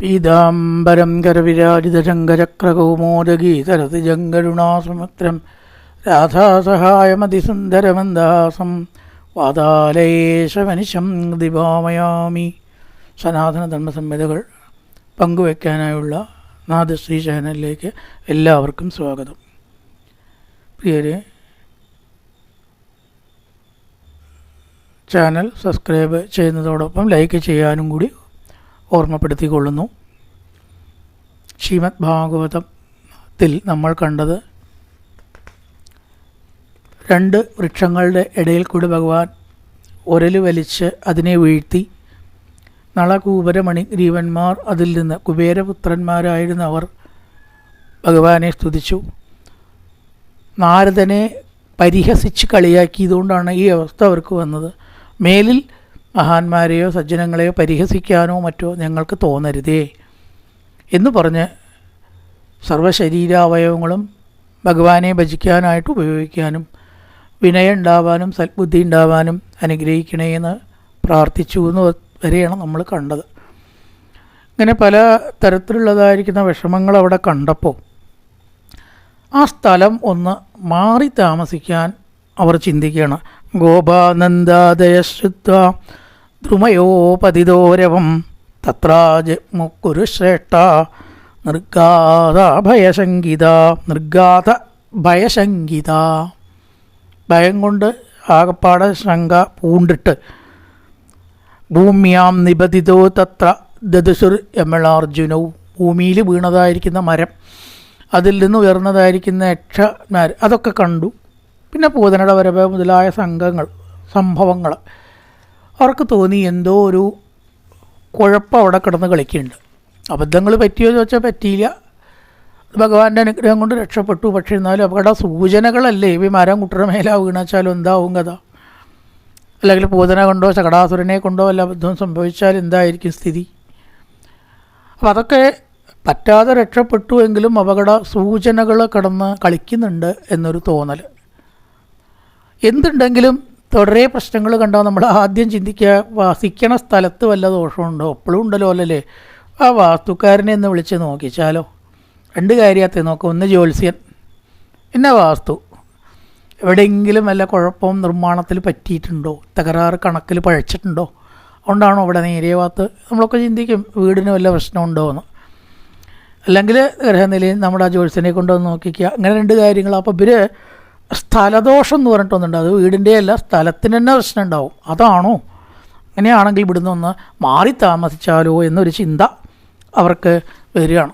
പീതാംബരം കരവിരാജിതശങ്കരക്രകൗമോദഗീതരതിജങ്കരുണാസുമിത്രം രാധാസഹായമതിസുന്ദരമന്ദാസം വാതാലേശമനിശം ദിവാമയാമി. സനാതന ധർമ്മസംഹിതകൾ പങ്കുവയ്ക്കാനായുള്ള നാദശ്രീ ചാനലിലേക്ക് എല്ലാവർക്കും സ്വാഗതം. പ്രിയരെ ചാനൽ സബ്സ്ക്രൈബ് ചെയ്യുന്നതോടൊപ്പം ലൈക്ക് ചെയ്യാനും കൂടി ഓർമ്മപ്പെടുത്തിക്കൊള്ളുന്നു. ശ്രീമദ് ഭാഗവതത്തിൽ നമ്മൾ കണ്ടത് രണ്ട് വൃക്ഷങ്ങളുടെ ഇടയിൽ കൂടി ഭഗവാൻ ഉരൽ വലിച്ച് അതിനെ വീഴ്ത്തി. നളകൂപരമണി ഗ്രീവന്മാർ അതിൽ നിന്ന് കുബേരപുത്രന്മാരായിരുന്ന അവർ ഭഗവാനെ സ്തുതിച്ചു. നാരദനെ പരിഹസിച്ച് കളിയാക്കിയതുകൊണ്ടാണ് ഈ അവസ്ഥ അവർക്ക് വന്നത്. മേലിൽ മഹാന്മാരെയോ സജ്ജനങ്ങളെയോ പരിഹസിക്കാനോ മറ്റോ ഞങ്ങൾക്ക് തോന്നരുതേ എന്ന് പറഞ്ഞ് സർവശരീരാവയവങ്ങളും ഭഗവാനെ ഭജിക്കാനായിട്ട് ഉപയോഗിക്കാനും വിനയം ഉണ്ടാവാനും സൽബുദ്ധി ഉണ്ടാവാനും അനുഗ്രഹിക്കണേ എന്ന് പ്രാർത്ഥിച്ചു എന്ന് വരെയാണ് നമ്മൾ കണ്ടത്. ഇങ്ങനെ പല തരത്തിലുള്ളതായിരിക്കുന്ന വിഷമങ്ങൾ അവിടെ കണ്ടപ്പോൾ ആ സ്ഥലം ഒന്ന് മാറി താമസിക്കാൻ അവർ ചിന്തിക്കുകയാണ് ഗോപാനന്ദാദയശ്രുത്വ ദ്രുമയോപതിതോരവം തത്രാജമുക്കുരുശ്രേഷ്ഠ മുക്കുരു ശ്രേഷ്ഠ നിർഗാത ഭയശങ്കിത നിർഗാത ഭയശങ്കിത. ഭയം കൊണ്ട് ആകപ്പാടെ ശങ്ക പൂണ്ടിട്ട് ഭൂമിയാം നിബദിതോ തത്ര ദദുസുർ യമളാർജുനവും ഭൂമിയിൽ വീണതായിരിക്കുന്ന മരം അതിൽ നിന്ന് ഉയർന്നതായിരിക്കുന്ന യക്ഷന്മാർ അതൊക്കെ കണ്ടു. പിന്നെ പൂതനട വരവ് മുതലായ സംഘങ്ങൾ സംഭവങ്ങൾ. അവർക്ക് തോന്നി എന്തോ ഒരു കുഴപ്പം അവിടെ കിടന്ന് കളിക്കുന്നുണ്ട്. അബദ്ധങ്ങൾ പറ്റിയോ ചോദിച്ചാൽ പറ്റിയില്ല. ഭഗവാന്റെ അനുഗ്രഹം കൊണ്ട് രക്ഷപ്പെട്ടു. പക്ഷേ എന്നാലും അപകട സൂചനകളല്ലേ. ഇവ മരം കുട്ടറ മേലാ വീണാച്ചാലും എന്താവും കഥ. അല്ലെങ്കിൽ പൂതനെ കൊണ്ടോ ചകടാസുരനെ കൊണ്ടോ അല്ല അബദ്ധം സംഭവിച്ചാൽ എന്തായിരിക്കും സ്ഥിതി? അപ്പം അതൊക്കെ പറ്റാതെ രക്ഷപ്പെട്ടു എങ്കിലും അപകട സൂചനകൾ കടന്ന് കളിക്കുന്നുണ്ട് എന്നൊരു തോന്നൽ എന്തുണ്ടെങ്കിലും തുടരെ പ്രശ്നങ്ങൾ കണ്ടാൽ നമ്മൾ ആദ്യം ചിന്തിക്കുക വസിക്കണ സ്ഥലത്ത് വല്ല ദോഷമുണ്ടോ എപ്പോഴും ഉണ്ടല്ലോ അല്ലല്ലേ? ആ വാസ്തുക്കാരനെ ഒന്ന് വിളിച്ച് നോക്കിച്ചാലോ. രണ്ട് കാര്യത്തെ നോക്കാം. ഒന്ന് ജ്യോത്സ്യൻ പിന്നെ വാസ്തു. എവിടെയെങ്കിലും വല്ല കുഴപ്പവും നിർമ്മാണത്തിൽ പറ്റിയിട്ടുണ്ടോ? തകരാറ് കണക്കിൽ പഴച്ചിട്ടുണ്ടോ? അതുകൊണ്ടാണോ അവിടെ നേരിയ ഭാഗത്ത് നമ്മളൊക്കെ ചിന്തിക്കും വീടിന് വല്ല പ്രശ്നമുണ്ടോ എന്ന്. അല്ലെങ്കിൽ ഗ്രഹനിലയിൽ നമ്മുടെ ആ ജ്യോത്സ്യനെ കൊണ്ടുവന്ന് നോക്കിക്കുക. അങ്ങനെ രണ്ട് കാര്യങ്ങൾ. അപ്പോൾ ഇവർ സ്ഥലദോഷം എന്ന് പറഞ്ഞിട്ടൊന്നുണ്ട് അത് വീടിന്റെ അല്ല സ്ഥലത്തിന് തന്നെ പ്രശ്നം ഉണ്ടാവും. അതാണോ? അങ്ങനെയാണെങ്കിൽ ഇവിടുന്ന് ഒന്ന് മാറി താമസിച്ചാലോ എന്നൊരു ചിന്ത അവർക്ക് വരികയാണ്.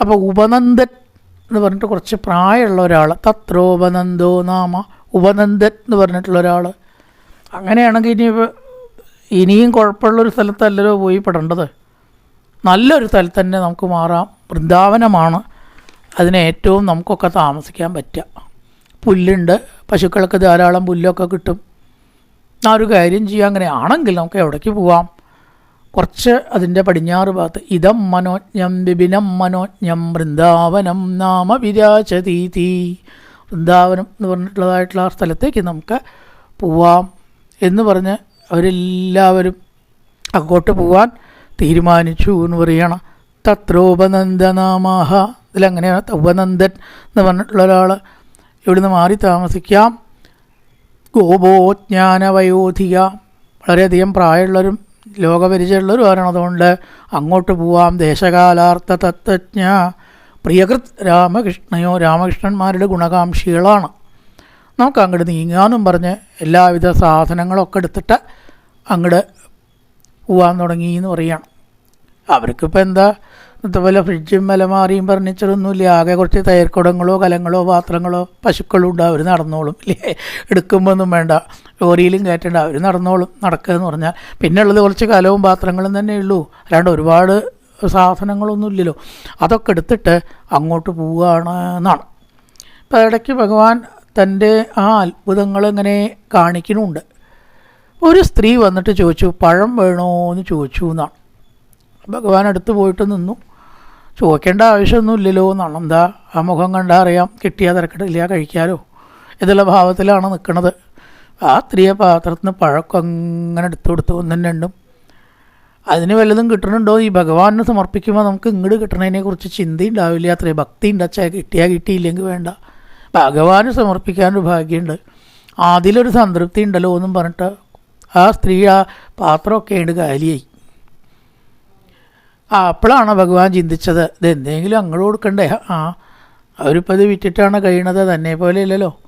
അപ്പോൾ ഉപനന്ദൻ എന്ന് പറഞ്ഞിട്ട് കുറച്ച് പ്രായമുള്ള ഒരാൾ തത്രോപനന്ദോ നാമ ഉപനന്ദൻ എന്ന് പറഞ്ഞിട്ടുള്ള ഒരാൾ അങ്ങനെയാണെങ്കിൽ ഇനി ഇനിയും കുഴപ്പമുള്ളൊരു സ്ഥലത്തല്ലല്ലോ പോയി പെടേണ്ടത്. നല്ലൊരു സ്ഥലത്ത് തന്നെ നമുക്ക് മാറാം. വൃന്ദാവനമാണ്. അതിന് ഏറ്റവും നമുക്കൊക്കെ താമസിക്കാൻ പറ്റുക. പുല്ലുണ്ട്. പശുക്കൾക്ക് ധാരാളം പുല്ലൊക്കെ കിട്ടും. ആ ഒരു കാര്യം ചെയ്യാം. അങ്ങനെ ആണെങ്കിൽ നമുക്ക് എവിടേക്ക് പോവാം? കുറച്ച് അതിന്റെ പടിഞ്ഞാറ് ഭാഗത്ത്. ഇതം മനോജ്ഞം വിപിനം മനോജ്ഞം വൃന്ദാവനം നാമ വിരാചതീതി വൃന്ദാവനം എന്ന് പറഞ്ഞിട്ടുള്ളതായിട്ടുള്ള ആ സ്ഥലത്തേക്ക് നമുക്ക് പോവാം എന്ന് പറഞ്ഞ് അവരെല്ലാവരും അങ്ങോട്ട് പോവാൻ തീരുമാനിച്ചു എന്ന് പറയണം. തത്രോപനന്ദനാമാഹ. ഇതിലങ്ങനെയാണ് ഉപനന്ദൻ എന്ന് പറഞ്ഞിട്ടുള്ള ഒരാൾ ഇവിടുന്ന് മാറി താമസിക്കാം. ഗോപോജ്ഞാനവയോധിക. വളരെയധികം പ്രായമുള്ളവരും ലോകപരിചയമുള്ളവരുമാണ് അതുകൊണ്ട് അങ്ങോട്ട് പോവാം. ദേശകാലാർത്ഥ തത്വജ്ഞ. പ്രിയകൃത് രാമകൃഷ്ണയോ രാമകൃഷ്ണന്മാരുടെ ഗുണകാംക്ഷികളാണ്. നമുക്ക് അങ്ങോട്ട് നീങ്ങാനും പറഞ്ഞ് എല്ലാവിധ സാധനങ്ങളൊക്കെ എടുത്തിട്ട് അങ്ങോട്ട് പോവാൻ തുടങ്ങി എന്ന് പറയുകയാണ് അവർക്കിപ്പോൾ എന്താ? ഇന്നത്തെ പോലെ ഫ്രിഡ്ജും മലമാറിയും ഫർണിച്ചറൊന്നുമില്ല. ആകെ കുറച്ച് തയർക്കുടങ്ങളോ കലങ്ങളോ പാത്രങ്ങളോ പശുക്കളും ഉണ്ട്. അവർ നടന്നോളും. ഇല്ലേ? എടുക്കുമ്പോൾ ഒന്നും വേണ്ട. ലോറിയിലും കയറ്റേണ്ട. അവർ നടന്നോളും. നടക്കുക എന്ന് പറഞ്ഞാൽ പിന്നെ ഉള്ളത് കുറച്ച് കലവും പാത്രങ്ങളും തന്നെ ഉള്ളൂ. അല്ലാണ്ട് ഒരുപാട് സാധനങ്ങളൊന്നും ഇല്ലല്ലോ അതൊക്കെ എടുത്തിട്ട് അങ്ങോട്ട് പോവുകയാണ് എന്നാണ് അപ്പോൾ ഇടയ്ക്ക് ഭഗവാൻ തന്റെ ആ അത്ഭുതങ്ങൾ ഇങ്ങനെ കാണിക്കുന്നുണ്ട്. ഒരു സ്ത്രീ വന്നിട്ട് ചോദിച്ചു പഴം വേണോ എന്ന് ചോദിച്ചു എന്നാണ്. ഭഗവാൻ അടുത്ത് പോയിട്ട് നിന്നു. ചോദിക്കേണ്ട ആവശ്യമൊന്നുമില്ലല്ലോ എന്നാണ്. എന്താ? ആ മുഖം കണ്ടാൽ അറിയാം കിട്ടിയാൽ തിരക്കിട്ടില്ല കഴിക്കാലോ. എന്നുള്ള ഭാവത്തിലാണ് നിൽക്കുന്നത് ആ സ്ത്രീയെ പാത്രത്തിൽ നിന്ന് പഴക്കം അങ്ങനെ എടുത്തു കൊടുത്തു ഒന്നും രണ്ടും. അതിന് വല്ലതും കിട്ടുന്നുണ്ടോ ഈ ഭഗവാനെ സമർപ്പിക്കുമ്പോൾ നമുക്ക് ഇങ്ങോട്ട് കിട്ടണതിനെക്കുറിച്ച് ചിന്തയുണ്ടാവില്ല. അത്രയും ഭക്തി ഉണ്ടച്ചാൽ കിട്ടിയാൽ കിട്ടിയില്ലെങ്കിൽ വേണ്ട. ഭഗവാന് സമർപ്പിക്കാനൊരു ഭാഗ്യമുണ്ട്. അതിലൊരു സംതൃപ്തി ഉണ്ടല്ലോ എന്നും പറഞ്ഞിട്ട് ആ സ്ത്രീ ആ പാത്രമൊക്കെ ഉണ്ട് കാലിയായി. ആ അപ്പോഴാണ് ഭഗവാൻ ചിന്തിച്ചത്? ഇത് എന്തെങ്കിലും അങ്ങോട്ട് കൊടുക്കണ്ടേ? ആ അവരിപ്പോൾ ഇത് വിറ്റിട്ടാണ് കഴിയണത്. തന്നെ പോലെ ഇല്ലല്ലോ.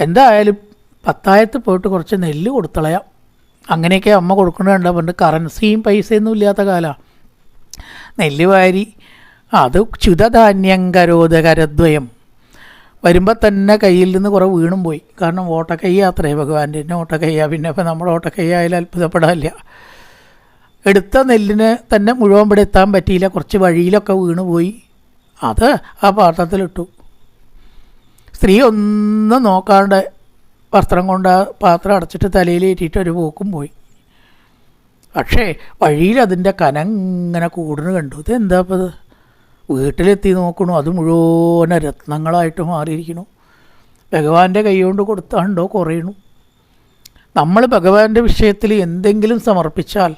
എന്തായാലും പത്തായത്ത് പോയിട്ട് കുറച്ച് നെല്ല് കൊടുത്തളയാം. അങ്ങനെയൊക്കെ അമ്മ കൊടുക്കണുണ്ട് പണ്ട് കറൻസിയും പൈസയൊന്നും ഇല്ലാത്ത കാലമാണ് നെല്ല് വാരി അത് ച്യുതധാന്യം കരോധകരദ്വയം വരുമ്പോൾ തന്നെ കയ്യിൽ നിന്ന് കുറേ വീണും പോയി. കാരണം ഓട്ടക്കയ്യ അത്രേ ഭഗവാന്റെ തന്നെ ഓട്ടക്കയ്യ പിന്നെ ഇപ്പം നമ്മുടെ ഓട്ടക്കയ്യ ആയാലും അത്ഭുതപ്പെടാനില്ല. എടുത്ത നെല്ലിന് തന്നെ മുഴുവൻ ഇവിടെ എത്താൻ പറ്റിയില്ല. കുറച്ച് വഴിയിലൊക്കെ വീണുപോയി. അത് ആ പാത്രത്തിലിട്ടു. സ്ത്രീ ഒന്നും നോക്കാണ്ട് വസ്ത്രം കൊണ്ട് ആ പാത്രം അടച്ചിട്ട് തലയിൽ തലയിലേറ്റിയിട്ട് ഒരു പോക്കും പോയി. പക്ഷേ വഴിയിൽ അതിന്റെ കനം ഇങ്ങനെ കൂടുന്നു കണ്ടു. ഇത് എന്താ ഇപ്പം ഇത്? വീട്ടിലെത്തി നോക്കണു. അത് മുഴുവൻ രത്നങ്ങളായിട്ട് മാറിയിരിക്കണു ഭഗവാന്റെ കൈ കൊണ്ട് കൊടുത്താണ്ടോ കുറയണു. നമ്മൾ ഭഗവാന്റെ വിഷയത്തിൽ എന്തെങ്കിലും സമർപ്പിച്ചാൽ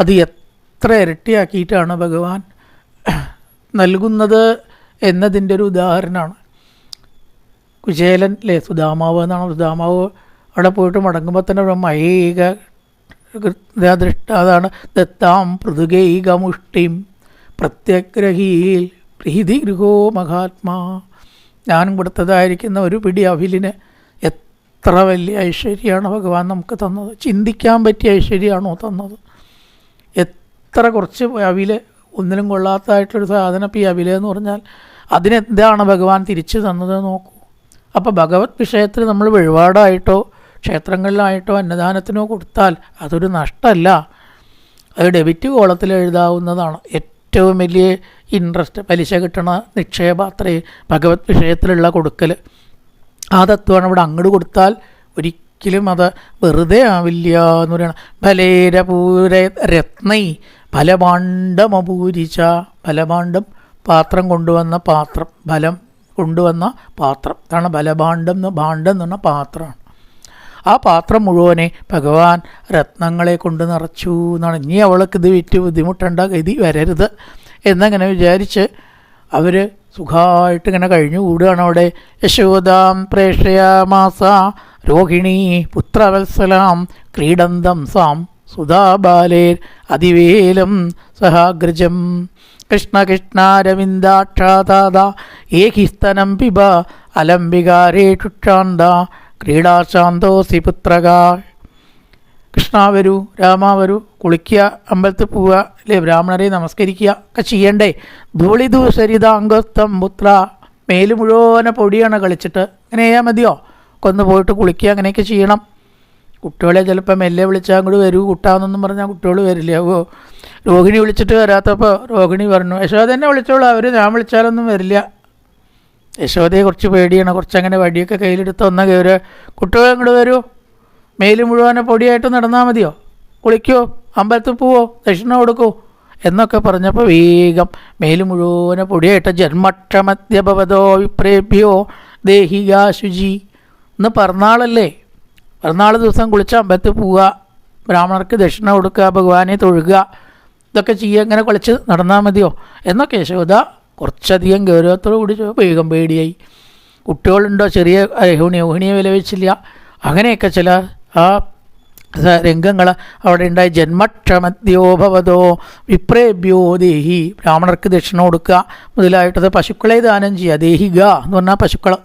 അത് എത്ര ഇരട്ടിയാക്കിയിട്ടാണ് ഭഗവാൻ നൽകുന്നത് എന്നതിന്റെ ഒരു ഉദാഹരണമാണ്. കുചേലൻ അല്ലേ സുധാമാവ് എന്നാണ് സുധാമാവ് അവിടെ പോയിട്ട് മടങ്ങുമ്പോൾ തന്നെ മൈക ദൃഷ്ട അതാണ് ദത്താം പൃഥുഗൈക പ്രത്യഗ്രഹീൽ പ്രീതി ഗൃഹോ മഹാത്മാ. ഞാൻ കൊടുത്തതായിരിക്കുന്ന ഒരു പിടി അവിലിന് എത്ര വലിയ ഐശ്വര്യമാണ് ഭഗവാൻ നമുക്ക് തന്നത്. ചിന്തിക്കാൻ പറ്റിയ ഐശ്വര്യമാണോ തന്നത്? എത്ര കുറച്ച് അവിൽ ഒന്നിനും കൊള്ളാത്തതായിട്ടൊരു സാധനം ഈ അവില എന്ന് പറഞ്ഞാൽ അതിനെന്താണ് ഭഗവാൻ തിരിച്ചു തന്നത് നോക്കൂ. അപ്പോൾ ഭഗവത് വിഷയത്തിൽ നമ്മൾ വഴിപാടായിട്ടോ ക്ഷേത്രങ്ങളിലായിട്ടോ അന്നദാനത്തിനോ കൊടുത്താൽ അതൊരു നഷ്ടമല്ല. അത് ഡെബിറ്റ് കോളത്തിൽ എഴുതാവുന്നതാണ്. ഏറ്റവും വലിയ ഇൻട്രസ്റ്റ് പലിശ കിട്ടണ നിക്ഷേപം അത്രയും ഭഗവത് വിഷയത്തിലുള്ള കൊടുക്കൽ ആ തത്വമാണ് ഇവിടെ അങ്ങോട്ട് കൊടുത്താൽ ഒരിക്കലും അത് വെറുതെ ആവില്ല എന്ന് പറയണം. ബലേരപൂര രത്നൈ ഫലഭാണ്ഡമപൂരിച്ച ഫലഭാണ്ഡം പാത്രം കൊണ്ടുവന്ന പാത്രം ഫലം കൊണ്ടുവന്ന പാത്രം. കാരണം ഫലഭാണ്ഡം എന്ന് ഭാണ്ഡം എന്ന് പറഞ്ഞ പാത്രമാണ് ആ പാത്രം മുഴുവനെ ഭഗവാൻ രത്നങ്ങളെ കൊണ്ട് നിറച്ചു എന്നാണ്. ഇനി അവൾക്ക് ഇത് വിറ്റ് ബുദ്ധിമുട്ടേണ്ട ഗതി വരരുത് എന്നങ്ങനെ വിചാരിച്ച് അവർ സുഖമായിട്ട് ഇങ്ങനെ കഴിഞ്ഞു കൂടുകയാണ് അവിടെ. യശോദാം പ്രേക്ഷയാമാസ രോഹിണി പുത്രവത്സലാം ക്രീഡന്തം സാം സുധാബാലേർ അതിവേലം സഹാഗ്രജം. കൃഷ്ണ കൃഷ്ണാരവിന്ദാക്ഷാദാദ ഏകിസ്തനം പിബ അലംബികാരേഷുക്ഷാന്ത ക്രീഡാശാന്തോസി പുത്രക. കൃഷ്ണ വരൂ രാമ വരൂ കുളിക്കുക അമ്പലത്തിൽ പോവുക അല്ലേ? ബ്രാഹ്മണരെ നമസ്കരിക്കുക ഒക്കെ ചെയ്യണ്ടേ? ധൂളിദൂസരിതാംഗസ്തം പുത്ര മേൽ മുഴുവനെ പൊടിയാണ് കളിച്ചിട്ട്. അങ്ങനെ ചെയ്യാൻ മതിയോ കൊന്നു പോയിട്ട് കുളിക്കുക അങ്ങനെയൊക്കെ ചെയ്യണം. കുട്ടികളെ ചിലപ്പോൾ മെല്ലെ വിളിച്ചാൽ അങ്ങോട്ട് വരൂ കുട്ടാന്നൊന്നും പറഞ്ഞാൽ കുട്ടികൾ വരില്ല. ഓ രോഹിണി വിളിച്ചിട്ട് വരാത്തപ്പോൾ രോഹിണി പറഞ്ഞു യശോദ എന്നെ വിളിച്ചോളൂ അവർ ഞാൻ വിളിച്ചാലൊന്നും വരില്ല. യശോദയെ കുറച്ച് പേടിയാണ് കുറച്ച് അങ്ങനെ വടിയൊക്കെ കയ്യിലെടുത്ത് ഒന്ന കയറുക കുട്ടികൾ അങ്ങോട്ട് വരൂ മേൽ മുഴുവനെ പൊടിയായിട്ട് നടന്നാൽ മതിയോ? കുളിക്കോ അമ്പലത്തിൽ പോവോ ദക്ഷിണ കൊടുക്കോ? എന്നൊക്കെ പറഞ്ഞപ്പോൾ വേഗം മേൽ മുഴുവനെ പൊടിയായിട്ട് ജന്മക്ഷമദ്യഭവതോ വിപ്രേഭ്യോ ദേഹിക ശുചി എന്ന് പിറന്നാളല്ലേ പിറന്നാൾ ദിവസം കുളിച്ച് അമ്പലത്തിൽ പോവുക ബ്രാഹ്മണർക്ക് ദക്ഷിണ കൊടുക്കുക ഭഗവാനെ തൊഴുക ഇതൊക്കെ ചെയ്യുക ഇങ്ങനെ കുളിച്ച് നടന്നാൽ മതിയോ? എന്നൊക്കെ യശോദ കുറച്ചധികം ഗൗരവത്തോടു കൂടി വേഗം പേടിയായി. കുട്ടികളുണ്ടോ? ചെറിയ യഹുണി ഓഹിണിയെ വില വെച്ചില്ല അങ്ങനെയൊക്കെ ചില ആ രംഗങ്ങൾ അവിടെ ഉണ്ടായി. ജന്മക്ഷമദ്യോ ഭവതോ വിപ്രേഭ്യോ ദേഹി. ബ്രാഹ്മണർക്ക് ദക്ഷിണ കൊടുക്കുക മുതലായിട്ടത് പശുക്കളെ ദാനം ചെയ്യുക ദേഹിക എന്ന് പറഞ്ഞാൽ പശുക്കൾ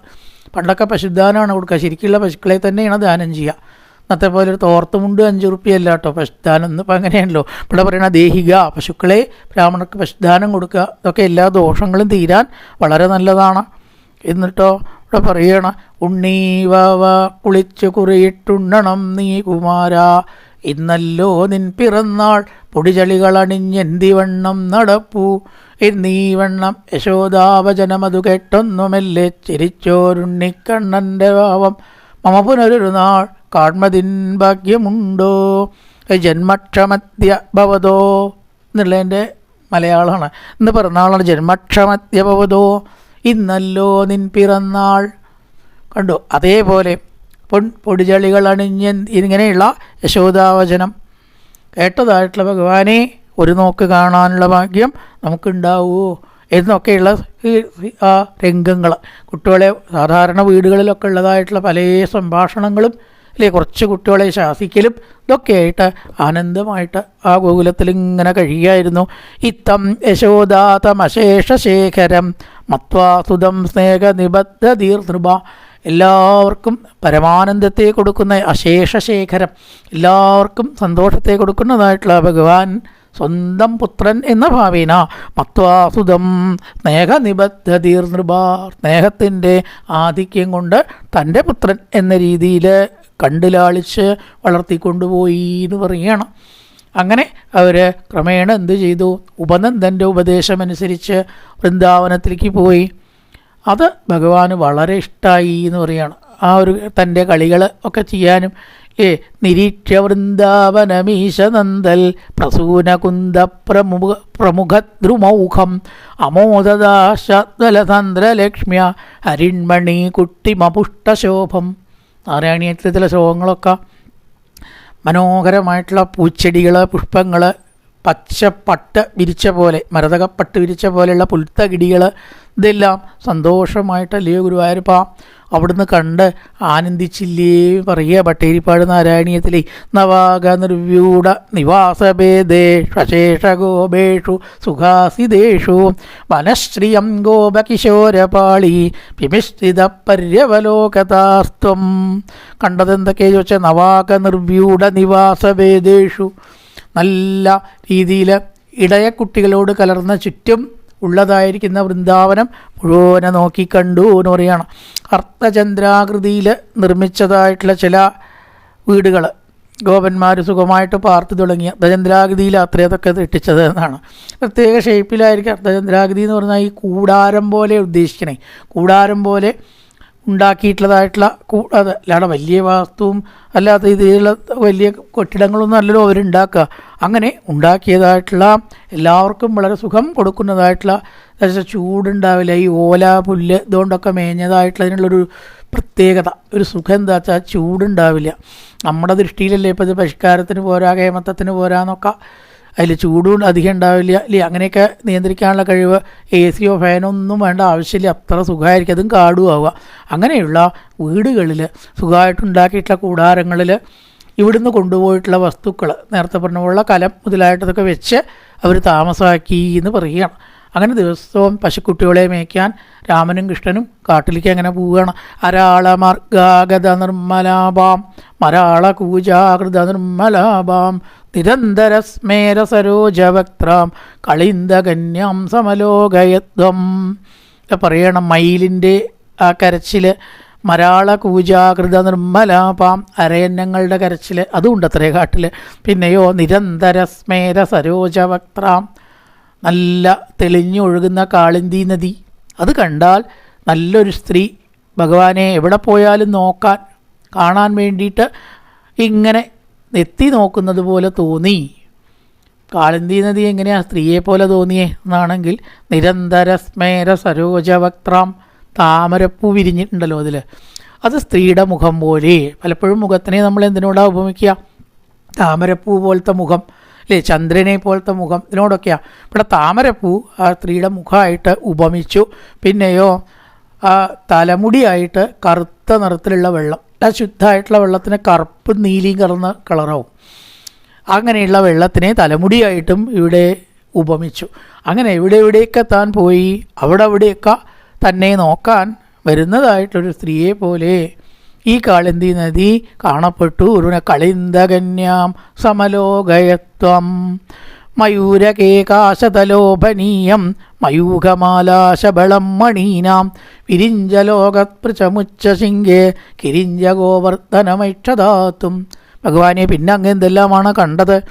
പണ്ടൊക്കെ പശുദാനമാണ് കൊടുക്കുക. ശരിക്കുള്ള പശുക്കളെ തന്നെയാണ് ദാനം ചെയ്യുക. ഇന്നത്തെ പോലെ ഒരു തോർത്തുമുണ്ട് അഞ്ച് റുപ്യല്ല കേട്ടോ പശുദാനം. ഇന്നിപ്പോൾ അങ്ങനെയാണല്ലോ. ഇവിടെ പറയുന്ന ദേഹിക പശുക്കളെ ബ്രാഹ്മണർക്ക് പശുദാനം കൊടുക്കുക. ഇതൊക്കെ എല്ലാ ദോഷങ്ങളും തീരാൻ വളരെ നല്ലതാണ്. എന്നിട്ടോ ഇവിടെ പറയണ ഉണ്ണീ കുളിച്ച് കുറിയിട്ടുണ്ണണം നീ കുമാര. ഇന്നല്ലോ നിൻ പിറന്നാൾ പൊടിചളികളണിഞ്ഞെന്തിവണ്ണം നടപ്പൂ. എന്നീ വണ്ണം യശോദാവചനമതു കേട്ടൊന്നുമെല്ലെ ചിരിച്ചോരുണ്ണിക്കണ്ണന്റെ ഭാവം. മമ പുനരൊരു നാൾ കാൺമതിൻ ഭാഗ്യമുണ്ടോ? ജന്മക്ഷമത്യ ഭവതോ? എന്നുള്ളതിന്റെ മലയാളമാണ്. ഇന്ന് പിറന്നാളാണ് ജന്മക്ഷമത്യ ഭവതോ? ഇന്നല്ലോ നിൻ പിറന്നാൾ. കണ്ടു? അതേപോലെ പൊൻ പൊടിചളികൾ അണിഞ്ഞ് ഇങ്ങനെയുള്ള യശോദാവചനം. കേട്ടതായിട്ടുള്ള ഭഗവാനെ ഒരു നോക്ക് കാണാനുള്ള ഭാഗ്യം നമുക്കുണ്ടാവുമോ എന്നൊക്കെയുള്ള ആ രംഗങ്ങൾ കുട്ടികളെ സാധാരണ വീടുകളിലൊക്കെ ഉള്ളതായിട്ടുള്ള പല സംഭാഷണങ്ങളും അല്ലെ കുറച്ച് കുട്ടികളെ ശാസിക്കലും ഇതൊക്കെയായിട്ട് ആനന്ദമായിട്ട് ആ ഗോകുലത്തിൽ ഇങ്ങനെ കഴിയായിരുന്നു ഇത്തം യശോദാതമശേഷശേഖരം മത്വാസുതം സ്നേഹനിബദ്ധ ദീർനൃപ എല്ലാവർക്കും പരമാനന്ദത്തെ കൊടുക്കുന്ന അശേഷ ശേഖരം എല്ലാവർക്കും സന്തോഷത്തെ കൊടുക്കുന്നതായിട്ടുള്ള ഭഗവാൻ സ്വന്തം പുത്രൻ എന്ന ഭാവേന. മത്വാസുതം സ്നേഹനിബദ്ധ ദീർനൃപ സ്നേഹത്തിന്റെ ആധിക്യം കൊണ്ട് തന്റെ പുത്രൻ എന്ന രീതിയിൽ കണ്ടിലാളിച്ച് വളർത്തിക്കൊണ്ടുപോയി എന്ന് പറയുകയാണ്. അങ്ങനെ അവർ ക്രമേണ എന്ത് ചെയ്തു? ഉപനന്ദന്റെ ഉപദേശമനുസരിച്ച് വൃന്ദാവനത്തിലേക്ക് പോയി. അത് ഭഗവാന് വളരെ ഇഷ്ടമായി എന്ന് പറയുകയാണ്. ആ ഒരു തന്റെ കളികൾ ഒക്കെ ചെയ്യാനും ഏ നിരീക്ഷ വൃന്ദാവനമീശ നന്ദൽ പ്രസൂനകുന്ദ പ്രമുഖ പ്രമുഖദ്രുമൗഖം അമോദദാശ്വലതന്ത്രലക്ഷ്മ്യ ഹരിൺമണി കുട്ടിമപുഷ്ടശോഭം നാരായണീയത്തിലെ ശ്ലോകങ്ങളൊക്കെ മനോഹരമായിട്ടുള്ള പൂച്ചെടികൾ പുഷ്പങ്ങൾ പച്ചപ്പട്ട് വിരിച്ച പോലെ മരതകപ്പട്ട് വിരിച്ച പോലെയുള്ള പുൽത്തകിടികൾ ഇതെല്ലാം സന്തോഷമായിട്ട് അല്ലയോ ഗുരുവായൂരപ്പ? അവിടുന്ന് കണ്ട് ആനന്ദിച്ചില്ലേ പറയുക ബട്ടേരിപ്പാട് നാരായണീയത്തിലെ നവാഗ നിർവ്യൂഢ നിവാസഭേദേഷേഷ ഗോപേഷു സുഖാസിദേഷു വനശ്രിയം ഗോപകിശോരപാളി വിമിശ്രിത പര്യവലോകതാസ്ത്വം കണ്ടതെന്തൊക്കെ ചോദിച്ചാൽ നവാഗ നിർവ്യൂഢ നിവാസഭേദേഷു. നല്ല രീതിയിൽ ഇടയക്കുട്ടികളോട് കലർന്ന ചുറ്റും ഉള്ളതായിരിക്കുന്ന വൃന്ദാവനം മുഴുവനെ നോക്കി കണ്ടു എന്ന് പറയുകയാണ് അർത്ഥചന്ദ്രാകൃതിയിൽ നിർമ്മിച്ചതായിട്ടുള്ള ചില വീടുകൾ ഗോപന്മാർ സുഖമായിട്ട് പാർത്തു തുടങ്ങിയ അർദ്ധചന്ദ്രാകൃതിയിൽ അത്രയതൊക്കെ തെട്ടിച്ചത് എന്നാണ്. പ്രത്യേക ഷേപ്പിലായിരിക്കും അർദ്ധചന്ദ്രാകൃതി എന്ന് പറഞ്ഞാൽ ഈ കൂടാരം പോലെ ഉദ്ദേശിക്കണേ. കൂടാരം പോലെ ഉണ്ടാക്കിയിട്ടുള്ളതായിട്ടുള്ള അത് അല്ലാതെ വലിയ വാസ്തുവും അല്ലാത്ത ഇതിലുള്ള വലിയ കെട്ടിടങ്ങളൊന്നും അല്ലല്ലോ അവരുണ്ടാക്കുക. അങ്ങനെ ഉണ്ടാക്കിയതായിട്ടുള്ള എല്ലാവർക്കും വളരെ സുഖം കൊടുക്കുന്നതായിട്ടുള്ള ചൂടുണ്ടാവില്ല. ഈ ഓല പുല്ല് ഇതുകൊണ്ടൊക്കെ മേഞ്ഞതായിട്ടുള്ള അതിനുള്ളൊരു പ്രത്യേകത ഒരു സുഖം എന്താ വെച്ചാൽ ചൂടുണ്ടാവില്ല. നമ്മുടെ ദൃഷ്ടിയിലല്ലേ ഇപ്പോൾ ഇത് പരിഷ്കാരത്തിന് പോരാ കേമത്തത്തിന് പോരാന്നൊക്കെ അതിൽ ചൂടും അധികം ഉണ്ടാവില്ല. ഇല്ലേ? അങ്ങനെയൊക്കെ നിയന്ത്രിക്കാനുള്ള കഴിവ് എ സിയോ ഫാനോ ഒന്നും വേണ്ട ആവശ്യമില്ല. അത്ര സുഖമായിരിക്കും. അതും കാടും ആവുക അങ്ങനെയുള്ള വീടുകളിൽ സുഖമായിട്ടുണ്ടാക്കിയിട്ടുള്ള കൂടാരങ്ങളിൽ ഇവിടുന്ന് കൊണ്ടുപോയിട്ടുള്ള വസ്തുക്കൾ നേരത്തെ പറഞ്ഞ പോലുള്ള കലം മുതലായിട്ടതൊക്കെ വെച്ച് അവർ താമസമാക്കി എന്ന് പറയുകയാണ്. അങ്ങനെ ദിവസവും പശുക്കുട്ടികളെ മേയ്ക്കാൻ രാമനും കൃഷ്ണനും കാട്ടിലേക്ക് അങ്ങനെ പോവുകയാണ്. അരാള മർഗാഗത നിർമ്മലാഭാം മരാള കൂജാകൃത നിർമ്മലാഭാം നിരന്തര സ്മേര കളിന്ദ കളിന്ദകന്യാം സമലോകയത്വം. പറയണം. മയിലിന്റെ ആ കരച്ചിൽ മരാള കൂജാകൃത നിർമ്മലാപാം അരയന്നങ്ങളുടെ കരച്ചിൽ അതുമുണ്ട് അത്രേ കാട്ടിൽ പിന്നെയോ നിരന്തരസ്മേര സരോജവക്ത്രാം നല്ല തെളിഞ്ഞൊഴുകുന്ന കാളിന്തി നദി. അത് കണ്ടാൽ നല്ലൊരു സ്ത്രീ ഭഗവാനെ എവിടെ പോയാലും നോക്കാൻ കാണാൻ വേണ്ടിയിട്ട് ഇങ്ങനെ എത്തി നോക്കുന്നത് പോലെ തോന്നി. കാളിന്തി നദി എങ്ങനെയാ സ്ത്രീയെ പോലെ തോന്നിയേ? എന്നാണെങ്കിൽ നിരന്തര സ്മേര സരോജവക്ത്രാം താമരപ്പൂ വിരിഞ്ഞിട്ടുണ്ടല്ലോ അതിൽ അത് സ്ത്രീയുടെ മുഖം പോലെ. പലപ്പോഴും മുഖത്തിനെ നമ്മൾ എന്തിനോടാ ഉപമിക്കുക? താമരപ്പൂ പോലത്തെ മുഖം അല്ലേ? ചന്ദ്രനെ പോലത്തെ മുഖം ഇതിനോടൊക്കെയാണ് ഇവിടെ താമരപ്പൂ ആ സ്ത്രീയുടെ മുഖമായിട്ട് ഉപമിച്ചു. പിന്നെയോ ആ തലമുടിയായിട്ട് കറുത്ത നിറത്തിലുള്ള വെള്ളം. ആ ശുദ്ധമായിട്ടുള്ള വെള്ളത്തിന് കറുപ്പ് നീലിയും കലർന്ന കളറാവും. അങ്ങനെയുള്ള വെള്ളത്തിനെ തലമുടിയായിട്ടും ഇവിടെ ഉപമിച്ചു. അങ്ങനെ എവിടെ എവിടെയൊക്കെ താൻ പോയി അവിടെ അവിടെയൊക്കെ തന്നെ നോക്കാൻ വരുന്നതായിട്ടൊരു സ്ത്രീയെ പോലെ ഈ കാളിന്തി നദി കാണപ്പെട്ടു. ഒരു കളിന്തകന്യാം സമലോകയത്വം. മയൂരകേകാശതലോഭനീയം മയൂഖമാലാശബളം മണീനാം. വിരിഞ്ചലോകപ്രചമുച്ച കിരിഞ്ചഗോവർദ്ധനമൈക്ഷതാത്തും കിരിഞ്ച ഗോവർദ്ധനമൈക്ഷതാത്തും ഭഗവാനെ പിന്നെ അങ്ങ് എന്തെല്ലാമാണ് കണ്ടത്?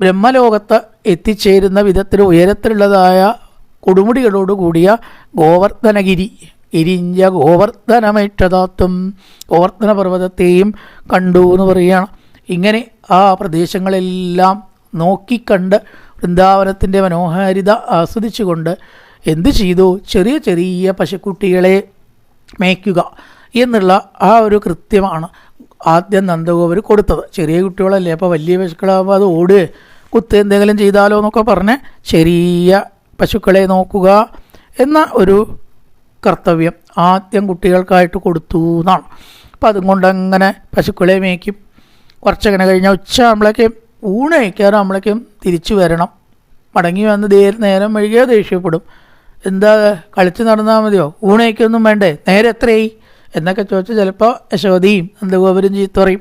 ബ്രഹ്മലോകത്ത് എത്തിച്ചേരുന്ന വിധത്തിൽ ഉയരത്തിലുള്ളതായ കൊടുമുടികളോട് കൂടിയ ഗോവർദ്ധനഗിരി ഇരിഞ്ച ഗോവർദ്ധനമൈക്ഷതാത്വം ഗോവർദ്ധന പർവതത്തെയും കണ്ടു എന്ന് പറയുകയാണ്. ഇങ്ങനെ ആ പ്രദേശങ്ങളെല്ലാം നോക്കിക്കണ്ട് വൃന്ദാവനത്തിന്റെ മനോഹാരിത ആസ്വദിച്ചുകൊണ്ട് എന്തു ചെയ്തു? ചെറിയ ചെറിയ പശുക്കുട്ടികളെ മേയ്ക്കുക എന്നുള്ള ആ ഒരു കൃത്യമാണ് ആദ്യം നന്ദഗോപർ കൊടുത്തത്. ചെറിയ കുട്ടികളല്ലേ അപ്പോൾ വലിയ പശുക്കളാകുമ്പോൾ അത് ഓട്. കുത്ത് എന്തെങ്കിലും ചെയ്താലോ എന്നൊക്കെ പറഞ്ഞ് ചെറിയ പശുക്കളെ നോക്കുക എന്ന ഒരു കർത്തവ്യം ആദ്യം കുട്ടികൾക്കായിട്ട് കൊടുത്തു എന്നാണ്. അപ്പോൾ അതുകൊണ്ട് അങ്ങനെ പശുക്കളെ മേയ്ക്കും. കുറച്ചങ്ങനെ കഴിഞ്ഞാൽ ഉച്ച നമ്മളേക്കും ഊണ് കഴിക്കാറാകുമ്പോഴേക്കും തിരിച്ചു വരണം. മടങ്ങി വന്ന് ദേ നേരം മെഴുകിയോ ദേഷ്യപ്പെടും. എന്താ കളിച്ച് നടന്നാൽ മതിയോ? ഊണയ്ക്കൊന്നും വേണ്ടേ? നേരെ എത്രയായി? എന്നൊക്കെ ചോദിച്ചാൽ ചിലപ്പോൾ യശോദയും നന്ദഗോപുരം ചീത്ത പറയും.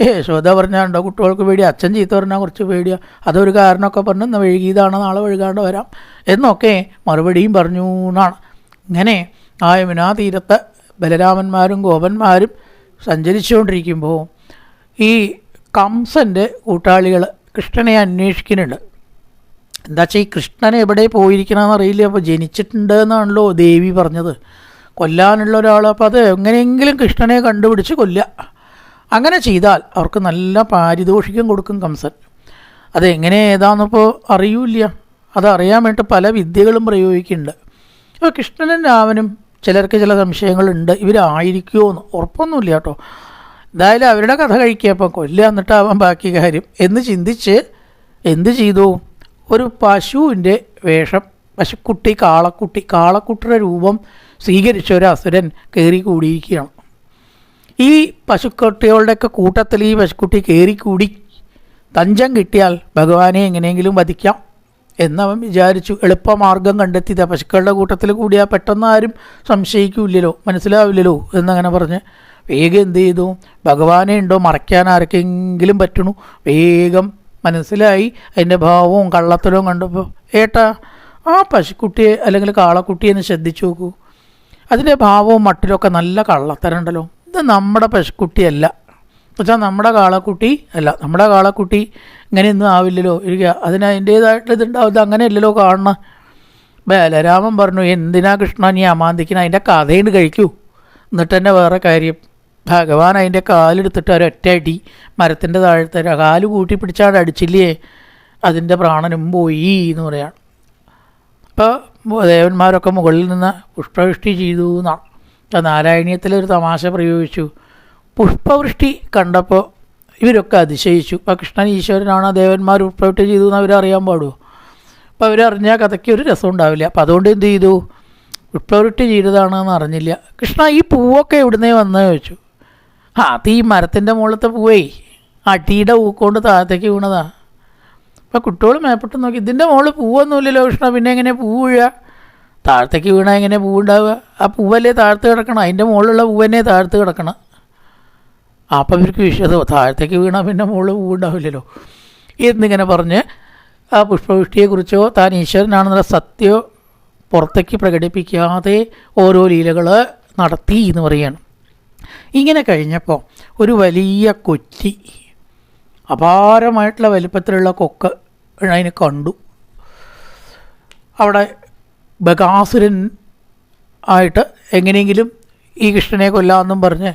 ഏ യശോദ പറഞ്ഞാണ്ടോ കുട്ടികൾക്ക് പേടി അച്ഛൻ ചീത്ത പറഞ്ഞാൽ കുറച്ച് പേടിയാണ് അതൊരു കാരണമൊക്കെ പറഞ്ഞ് ഇന്ന് വഴുകിയതാണ് നാളെ വഴുകാണ്ട് വരാം എന്നൊക്കെ മറുപടിയും പറഞ്ഞു എന്നാണ്. ഇങ്ങനെ ആ യമുനാ ബലരാമന്മാരും ഗോപന്മാരും സഞ്ചരിച്ചുകൊണ്ടിരിക്കുമ്പോൾ ഈ കംസന്റെ കൂട്ടാളികൾ കൃഷ്ണനെ അന്വേഷിക്കുന്നുണ്ട്. എന്താ വെച്ചാൽ ഈ കൃഷ്ണൻ എവിടെ പോയിരിക്കണമെന്ന് അറിയില്ല. അപ്പോൾ ജനിച്ചിട്ടുണ്ട് എന്നാണല്ലോ ദേവി പറഞ്ഞത്. കൊല്ലാനുള്ള ഒരാൾ അപ്പോൾ അത് എങ്ങനെയെങ്കിലും കൃഷ്ണനെ കണ്ടുപിടിച്ച് കൊല്ലുക. അങ്ങനെ ചെയ്താൽ അവർക്ക് നല്ല പാരിതോഷികം കൊടുക്കും കംസൻ. അതെങ്ങനെ ഏതാണെന്നിപ്പോൾ അറിയൂല അതറിയാൻ വേണ്ടി പല വിദ്യകളും പ്രയോഗിക്കുന്നുണ്ട്. അപ്പോൾ കൃഷ്ണനും രാമനും ചിലർക്ക് ചില സംശയങ്ങളുണ്ട്. ഇവരായിരിക്കുമോ എന്ന് ഉറപ്പൊന്നുമില്ല കേട്ടോ. എന്തായാലും അവരുടെ കഥ കഴിക്കുക കൊല്ലുക എന്നിട്ടാവാൻ ബാക്കി കാര്യം. എന്ന് ചിന്തിച്ച് എന്ത് ചെയ്തു? ഒരു പശുവിന്റെ വേഷം പശുക്കുട്ടി കാളക്കുട്ടി കാളക്കുട്ടിയുടെ രൂപം സ്വീകരിച്ച ഒരു അസുരൻ കയറി കൂടിയിരിക്കുകയാണ്. ഈ പശുക്കുട്ടികളുടെയൊക്കെ കൂട്ടത്തിൽ ഈ പശുക്കുട്ടി കയറിക്കൂടി തഞ്ചം കിട്ടിയാൽ ഭഗവാനെ എങ്ങനെയെങ്കിലും വധിക്കാം എന്നവൻ വിചാരിച്ചു. എളുപ്പമാർഗം കണ്ടെത്തിയത് പശുക്കളുടെ കൂട്ടത്തിൽ കൂടിയാൽ പെട്ടെന്ന് ആരും സംശയിക്കില്ലല്ലോ മനസ്സിലാവില്ലല്ലോ എന്നങ്ങനെ പറഞ്ഞ് വേഗം എന്ത് ചെയ്തു? ഭഗവാനെ ഉണ്ടോ? മറയ്ക്കാൻ ആർക്കെങ്കിലും പറ്റണു? വേഗം മനസ്സിലായി. അതിന്റെ ഭാവവും കള്ളത്തരവും കണ്ടപ്പോൾ ഏട്ടാ ആ പശുക്കുട്ടിയെ അല്ലെങ്കിൽ കാളക്കുട്ടിയെ ഒന്ന് ശ്രദ്ധിച്ചു നോക്കൂ. അതിന്റെ ഭാവവും മട്ടിലൊക്കെ നല്ല കള്ളത്തരം ഉണ്ടല്ലോ. ഇത് നമ്മുടെ പശുക്കുട്ടിയല്ല. എന്നുവെച്ചാൽ നമ്മുടെ കാളക്കുട്ടി അല്ല നമ്മുടെ കാളക്കുട്ടി ഇങ്ങനെയൊന്നും ആവില്ലല്ലോ. ഇരിക്കുക അതിന് അതിന്റേതായിട്ട് ഇതുണ്ടാവും. ഇത് അങ്ങനെയല്ലല്ലോ കാണണം ബലരാമൻ പറഞ്ഞു എന്തിനാ കൃഷ്ണ നീ അമാന്തിക്കണ? അതിന്റെ കഥയുണ്ട് കഴിക്കൂ. എന്നിട്ട് തന്നെ വേറെ കാര്യം. ഭഗവാൻ അതിന്റെ കാലെടുത്തിട്ട് അടി മരത്തിന്റെ താഴത്തെ കാൽ കൂട്ടി പിടിച്ചാണ് അടിച്ചില്ലേ? അതിന്റെ പ്രാണനും പോയി എന്ന് പറയാണ് അപ്പോൾ ദേവന്മാരൊക്കെ മുകളിൽ നിന്ന് പുഷ്പവൃഷ്ടി ചെയ്തു എന്നാണ്. അപ്പോൾ നാരായണീയത്തിലൊരു തമാശ പ്രയോഗിച്ചു. പുഷ്പവൃഷ്ടി കണ്ടപ്പോൾ ഇവരൊക്കെ അതിശയിച്ചു. അപ്പോൾ കൃഷ്ണൻ ഈശ്വരനാണ് ദേവന്മാർ പുഷ്പവൃഷ്ടി ചെയ്തു എന്ന് അവരറിയാൻ പാടുമോ അപ്പോൾ അവരറിഞ്ഞാൽ കഥയ്ക്ക് ഒരു രസം ഉണ്ടാവില്ല. അപ്പോൾ അതുകൊണ്ട് എന്ത് ചെയ്തു? പുഷ്പവൃഷ്ടി ചെയ്തതാണെന്ന് അറിഞ്ഞില്ല. കൃഷ്ണ ഈ പൂവൊക്കെ എവിടുന്നേ വന്നേ? ചോദിച്ചു. അത് ഈ മരത്തിന്റെ മുകളിലത്തെ പൂവേ അടിയുടെ ഊക്കൊണ്ട് താഴത്തേക്ക് വീണതാ. അപ്പോൾ കുട്ടികൾ മേപ്പെട്ട് നോക്കി ഇതിന്റെ മുകളിൽ പൂവൊന്നുമില്ലല്ലോ കൃഷ്ണ പിന്നെ എങ്ങനെ പൂ വീഴുക താഴത്തേക്ക് വീണാൽ എങ്ങനെ പൂവുണ്ടാവുക ആ പൂവല്ലേ താഴ്ത്ത് കിടക്കണം അതിന്റെ മുകളിലുള്ള പൂവന്നെ താഴ്ത്ത് കിടക്കണം. അപ്പം ഇവർക്ക് വിശ്വാസം താഴത്തേക്ക് വീണാൽ പിന്നെ മുകളിൽ പൂവുണ്ടാവില്ലല്ലോ എന്നിങ്ങനെ പറഞ്ഞ് ആ പുഷ്പവൃഷ്ടിയെക്കുറിച്ചോ താൻ ഈശ്വരനാണെന്നുള്ള സത്യോ പുറത്തേക്ക് പ്രകടിപ്പിക്കാതെ ഓരോ ലീലകൾ നടത്തി എന്ന് പറയാണ് ഇങ്ങനെ കഴിഞ്ഞപ്പോൾ ഒരു വലിയ കൊച്ചി അപാരമായിട്ടുള്ള വലിപ്പത്തിലുള്ള കൊക്ക് അതിനെ കണ്ടു. അവിടെ ബകാസുരൻ ആയിട്ട് എങ്ങനെയെങ്കിലും ഈ കൃഷ്ണനെ കൊല്ലാമെന്നും പറഞ്ഞ്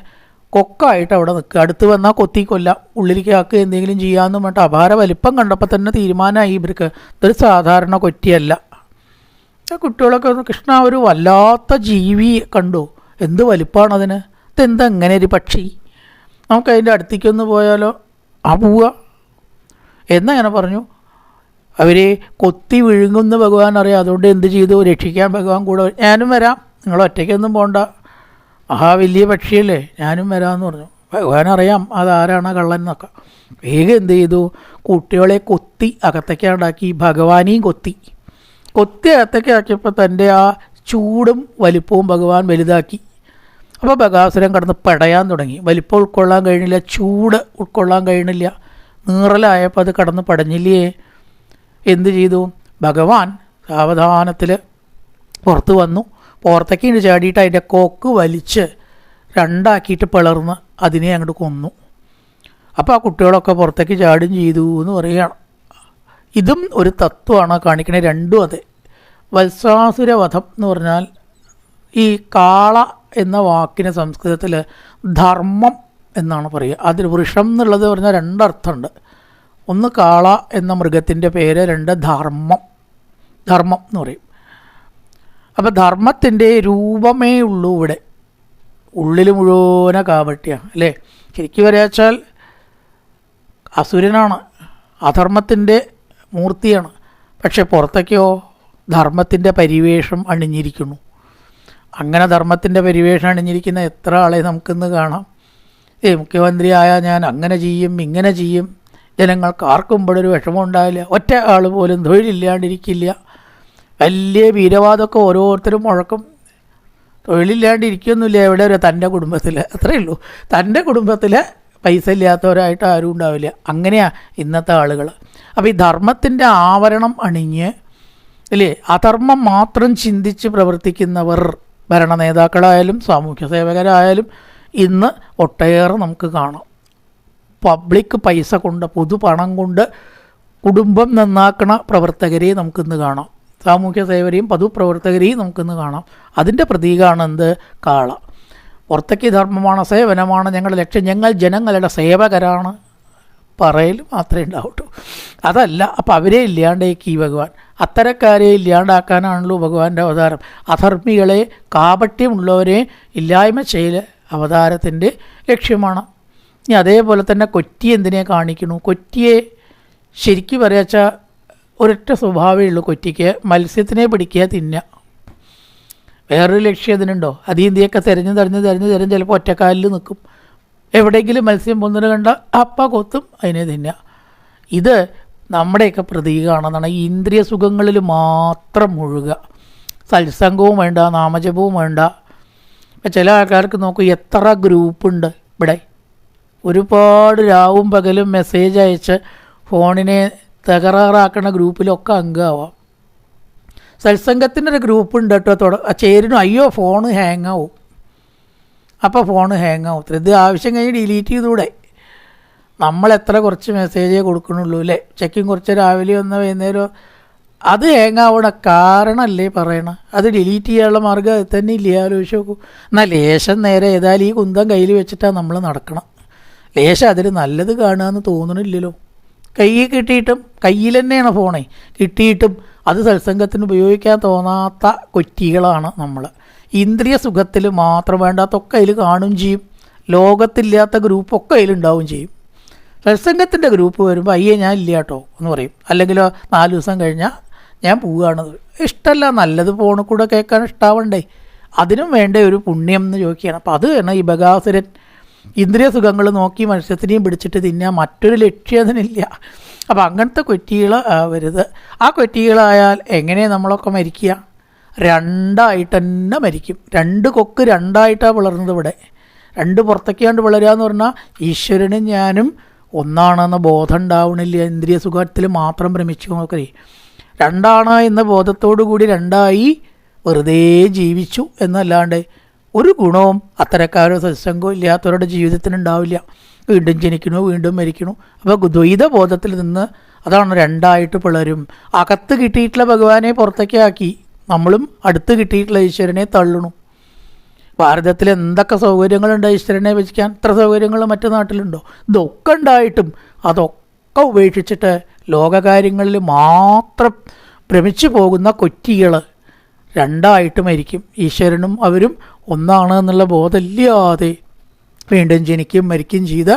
കൊക്കായിട്ട് അവിടെ നിൽക്കുക. അടുത്ത് വന്നാൽ കൊത്തി കൊല്ലാം ഉള്ളിലേക്ക് ആക്കുക എന്തെങ്കിലും ചെയ്യാമെന്നും പറഞ്ഞിട്ട് അപാര വലിപ്പം കണ്ടപ്പോൾ തന്നെ തീരുമാനമായി ഇവർക്ക്. ഇതൊരു സാധാരണ കൊറ്റിയല്ല കുട്ടികളൊക്കെ കൃഷ്ണ ഒരു വല്ലാത്ത ജീവി കണ്ടു. എന്ത് വലിപ്പമാണ് അതിന് ഇതെന്താ ഇങ്ങനെ ഒരു പക്ഷി? നമുക്കതിന്റെ അടുത്തേക്കൊന്ന് പോയാലോ? ആ പോവുക എന്നങ്ങനെ പറഞ്ഞു? അവരെ കൊത്തി വിഴുങ്ങുന്ന ഭഗവാൻ അറിയാം. അതുകൊണ്ട് എന്ത് ചെയ്തു? രക്ഷിക്കാൻ ഭഗവാൻ കൂടെ ഞാനും വരാം. നിങ്ങൾ ഒറ്റയ്ക്കൊന്നും പോണ്ട. ആ വലിയ പക്ഷിയല്ലേ. ഞാനും വരാമെന്ന് പറഞ്ഞു. ഭഗവാൻ അറിയാം അതാരാണ് കള്ളൻ എന്നൊക്കെ. വേഗം എന്ത് ചെയ്തു? കുട്ടികളെ കൊത്തി അകത്തേക്കാണ്ടാക്കി ഭഗവാനെയും കൊത്തി. കൊത്തി അകത്തേക്ക് ആക്കിയപ്പോൾ തന്റെ ആ ചൂടും വലിപ്പവും ഭഗവാൻ വലുതാക്കി. അപ്പോൾ ബഗാസുരം കടന്ന് പടയാൻ തുടങ്ങി. വലിപ്പം ഉൾക്കൊള്ളാൻ കഴിയണില്ല ചൂട് ഉൾക്കൊള്ളാൻ കഴിയണില്ല നീറലായപ്പോൾ അത് കടന്ന് പടഞ്ഞില്ലേ? എന്ത് ചെയ്തു? ഭഗവാൻ സാവധാനത്തിൽ പുറത്ത് വന്നു. പുറത്തേക്ക് ചാടിയിട്ട് അതിന്റെ കൊക്ക് വലിച്ച് രണ്ടാക്കിയിട്ട് പിളർന്ന് അതിനെ അങ്ങോട്ട് കൊന്നു. അപ്പോൾ ആ കുട്ടികളൊക്കെ പുറത്തേക്ക് ചാടും ചെയ്തു എന്ന് പറയുകയാണ്. ഇതും ഒരു തത്വമാണ് കാണിക്കണേ രണ്ടും അതെ. വത്സാസുരവധം എന്ന് പറഞ്ഞാൽ ഈ കാള എന്ന വാക്കിന് സംസ്കൃതത്തിൽ ധർമ്മം എന്നാണ് പറയുക. അതിൽ വൃഷം എന്നുള്ളത് പറഞ്ഞാൽ രണ്ടർത്ഥമുണ്ട്. ഒന്ന് കാള എന്ന മൃഗത്തിന്റെ പേര് രണ്ട് ധർമ്മം. ധർമ്മം എന്ന് പറയും. അപ്പോൾ ധർമ്മത്തിന്റെ രൂപമേ ഉള്ളൂ ഇവിടെ. ഉള്ളിൽ മുഴുവന കാവട്ടിയാണ് അല്ലേ? ശരിക്കും വരച്ചാൽ അസുരനാണ്. അധർമ്മത്തിന്റെ മൂർത്തിയാണ്. പക്ഷെ പുറത്തേക്കോ ധർമ്മത്തിന്റെ പരിവേഷം അണിഞ്ഞിരിക്കുന്നു. അങ്ങനെ ധർമ്മത്തിന്റെ പരിവേഷം അണിഞ്ഞിരിക്കുന്ന എത്ര ആളെ നമുക്കിന്ന് കാണാം. ഏ മുഖ്യമന്ത്രിയായ ഞാൻ അങ്ങനെ ചെയ്യും ഇങ്ങനെ ചെയ്യും. ജനങ്ങൾക്ക് ആർക്കും ഇവിടെ ഒരു വിഷമം ഉണ്ടാവില്ല. ഒറ്റ ആൾ പോലും തൊഴിലില്ലാണ്ടിരിക്കില്ല. വലിയ വീരവാദമൊക്കെ ഓരോരുത്തരും മുഴക്കും. തൊഴിലില്ലാണ്ടിരിക്കൊന്നുമില്ല എവിടെ ഒരു തന്റെ കുടുംബത്തിൽ അത്രയേ ഉള്ളൂ. തന്റെ കുടുംബത്തിൽ പൈസ ഇല്ലാത്തവരായിട്ട് ആരും ഉണ്ടാവില്ല. അങ്ങനെയാണ് ഇന്നത്തെ ആളുകൾ അപ്പോൾ ഈ ധർമ്മത്തിന്റെ ആവരണം അണിഞ്ഞ് അല്ലേ? അധർമ്മം മാത്രം ചിന്തിച്ച് പ്രവർത്തിക്കുന്നവർ ഭരണ നേതാക്കളായാലും സാമൂഹ്യ സേവകരായാലും ഇന്ന് ഒട്ടേറെ നമുക്ക് കാണാം. പബ്ലിക് പൈസ കൊണ്ട് പൊതുപണം കൊണ്ട് കുടുംബം നന്നാക്കണ പ്രവർത്തകരെ നമുക്കിന്ന് കാണാം. സാമൂഹ്യ സേവരെയും പൊതുപ്രവർത്തകരെയും നമുക്കിന്ന് കാണാം. അതിന്റെ പ്രതീകമാണ് എന്ത്? കാള. പുറത്തേക്ക് ധർമ്മമാണ് സേവനമാണ് ഞങ്ങളുടെ ലക്ഷ്യം. ഞങ്ങൾ ജനങ്ങളുടെ സേവകരാണ്. പറയൽ മാത്രമേ ഉണ്ടാവുള്ളൂ അതല്ല അപ്പോൾ അവരെ ഇല്ലാണ്ടേക്ക് ഈ ഭഗവാൻ. അത്തരക്കാരെ ഇല്ലാണ്ടാക്കാനാണല്ലോ ഭഗവാന്റെ അവതാരം. അധർമ്മികളെ കാപട്യമുള്ളവരെ ഇല്ലായ്മ ചെയ്യൽ അവതാരത്തിന്റെ ലക്ഷ്യമാണ്. ഇനി അതേപോലെ തന്നെ കൊറ്റി എന്തിനെ കാണിക്കണു കൊറ്റിയെ ശരിക്കും പറയാച്ച ഒരൊറ്റ സ്വഭാവമേ ഉള്ളൂ കൊറ്റിക്ക്. മത്സ്യത്തിനെ പിടിക്കുക തിന്നുക. വേറൊരു ലക്ഷ്യം അതിനുണ്ടോ അതീന്തിയൊക്കെ തിരഞ്ഞു തിരഞ്ഞ് തിരഞ്ഞ് തിരഞ്ഞ് ചിലപ്പോൾ ഒറ്റക്കാലിൽ നിൽക്കും. എവിടെയെങ്കിലും മത്സ്യം പൊന്നിന് കണ്ട അപ്പ കൊത്തും അതിനെ തിന്നുക ഇത് നമ്മുടെയൊക്കെ പ്രതീകമാണെന്നാണ് ഈ ഇന്ദ്രിയ സുഖങ്ങളിൽ മാത്രം മുഴുക. സത്സംഗവും വേണ്ട നാമജപവും വേണ്ട. ഇപ്പം ചില ആൾക്കാർക്ക് നോക്കൂ എത്ര ഗ്രൂപ്പുണ്ട് ഇവിടെ. ഒരുപാട് രാവും പകലും മെസ്സേജ് അയച്ച് ഫോണിനെ തകരാറാക്കുന്ന ഗ്രൂപ്പിലൊക്കെ അംഗമാവാം. സത്സംഗത്തിന്റെ ഒരു ഗ്രൂപ്പ് ഉണ്ട് കേട്ടോ ചേരുന്നു അയ്യോ ഫോൺ ഹാങ് ആവും അപ്പോൾ ഫോൺ ഹാങ് ആവും. ഇത് ആവശ്യം കഴിഞ്ഞ് ഡിലീറ്റ് ചെയ്തൂടെ നമ്മൾ എത്ര കുറച്ച് മെസ്സേജേ കൊടുക്കണുള്ളൂ അല്ലേ ചെക്കിങ് കുറച്ച് രാവിലെ ഒന്ന് വൈകുന്നേരം അത് ഹാങ് ആവണ കാരണമല്ലേ പറയണം? അത് ഡിലീറ്റ് ചെയ്യാനുള്ള മാർഗം അത് തന്നെ ഇല്ല? ആലോചിച്ച് നോക്കൂ. എന്നാൽ ലേശം നേരെ ഏതായാലും ഈ കുന്തം കയ്യിൽ വെച്ചിട്ടാണ് നമ്മൾ നടക്കണം. ലേശം അതിൽ നല്ലത് കാണുകയെന്ന് തോന്നണില്ലല്ലോ. കയ്യിൽ കിട്ടിയിട്ടും കയ്യിൽ തന്നെയാണ് ഫോണേ. കിട്ടിയിട്ടും അത് സത്സംഗത്തിന് ഉപയോഗിക്കാൻ തോന്നാത്ത കൊറ്റികളാണ് നമ്മൾ ഇന്ദ്രിയ സുഖത്തിൽ മാത്രം വേണ്ടാത്തൊക്കെ അതിൽ കാണും ചെയ്യും. ലോകത്തില്ലാത്ത ഗ്രൂപ്പൊക്കെ അതിലുണ്ടാവുകയും ചെയ്യും. സത്സംഗത്തിന്റെ ഗ്രൂപ്പ് വരുമ്പോൾ അയ്യേ ഞാൻ ഇല്ല കേട്ടോ എന്ന് പറയും. അല്ലെങ്കിൽ നാല് ദിവസം കഴിഞ്ഞാൽ ഞാൻ പോവുകയാണ് ഇഷ്ടമല്ല നല്ലത് ഫോണിൽ കൂടെ കേൾക്കാൻ ഇഷ്ടാവണ്ടേ? അതിനും വേണ്ട ഒരു പുണ്യം എന്ന് ചോദിക്കുകയാണ്. അപ്പോൾ അത് തന്നെ ഈ ബഗാസുരൻ ഇന്ദ്രിയ സുഖങ്ങൾ നോക്കി മത്സ്യത്തിനെയും പിടിച്ചിട്ട് തിന്നാൻ മറ്റൊരു ലക്ഷ്യം അതിനില്ല. അപ്പോൾ അങ്ങനത്തെ കൊറ്റികൾ വരുത്. ആ കൊറ്റികളായാൽ എങ്ങനെ നമ്മളൊക്കെ മരിക്കുക? രണ്ടായിട്ട് തന്നെ മരിക്കും. രണ്ട് കൊക്ക് രണ്ടായിട്ടാണ് വളർന്നത് ഇവിടെ. രണ്ട് പുറത്തേക്കാണ്ട് വളരുക എന്ന് പറഞ്ഞാൽ ഈശ്വരനും ഞാനും ഒന്നാണെന്ന ബോധം ഉണ്ടാവണില്ല ഇന്ദ്രിയ സുഖത്തിൽ മാത്രം ഭ്രമിച്ചു നോക്കേ രണ്ടാണ് എന്ന ബോധത്തോടു കൂടി രണ്ടായി വെറുതെ ജീവിച്ചു എന്നല്ലാണ്ട് ഒരു ഗുണവും അത്തരക്കാരോ സത്സംഗോ ഇല്ലാത്തവരുടെ ജീവിതത്തിന് ഉണ്ടാവില്ല. വീണ്ടും ജനിക്കണു വീണ്ടും മരിക്കണു. അപ്പോൾ ദ്വൈത ബോധത്തിൽ നിന്ന് അതാണ് രണ്ടായിട്ട് പിളരും. അകത്ത് കിട്ടിയിട്ടുള്ള ഭഗവാനെ പുറത്തേക്ക് ആക്കി നമ്മളും അടുത്ത് കിട്ടിയിട്ടുള്ള ഈശ്വരനെ തള്ളണു. ഭാരതത്തിൽ എന്തൊക്കെ സൗകര്യങ്ങളുണ്ട് ഈശ്വരനെ വെച്ചിക്കാൻ? ഇത്ര സൗകര്യങ്ങൾ മറ്റു നാട്ടിലുണ്ടോ? ഇതൊക്കെ ഉണ്ടായിട്ടും അതൊക്കെ ഉപേക്ഷിച്ചിട്ട് ലോകകാര്യങ്ങളിൽ മാത്രം ഭ്രമിച്ചു പോകുന്ന കൊറ്റികൾ രണ്ടായിട്ട് മരിക്കും. ഈശ്വരനും അവരും ഒന്നാണ് എന്നുള്ള ബോധമില്ലാതെ വീണ്ടും ജനിക്കും മരിക്കും ചെയ്ത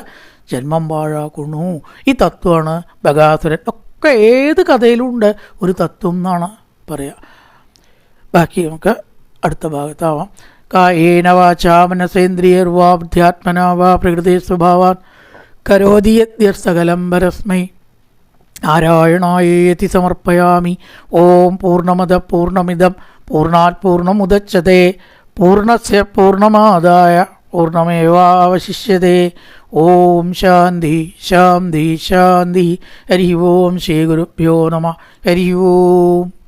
ജന്മം പാഴാക്കുന്നു ഈ തത്വമാണ് ബഗാസുരൻ. ഒക്കെ ഏത് കഥയിലും ഉണ്ട് ഒരു തത്വം എന്നാണ് പറയുക ബാക്കി നമുക്ക് അടുത്ത ഭാഗത്താവാം. കായേന വാചാ മനസേന്ദ്രിയർവാ ബുദ്ധ്യാത്മന വാ പ്രകൃതി സ്വഭാവാൻ സകലം പരസ്മൈ. നാരായണായേതി സമർപ്പയാമി. ഓം പൂർണമത പൂർണമിതം പൂർണാത് പൂർണമുദച്ഛതേ പൂർണസ് പൂർണമാദായ പൂർണമേവാവശിഷ്യതേ ഓം ശാന്തി ശാന്തി ശാന്തി. ഹരി ഓം ശ്രീ ഗുരുഭ്യോ നമ. ഹരി ഓം.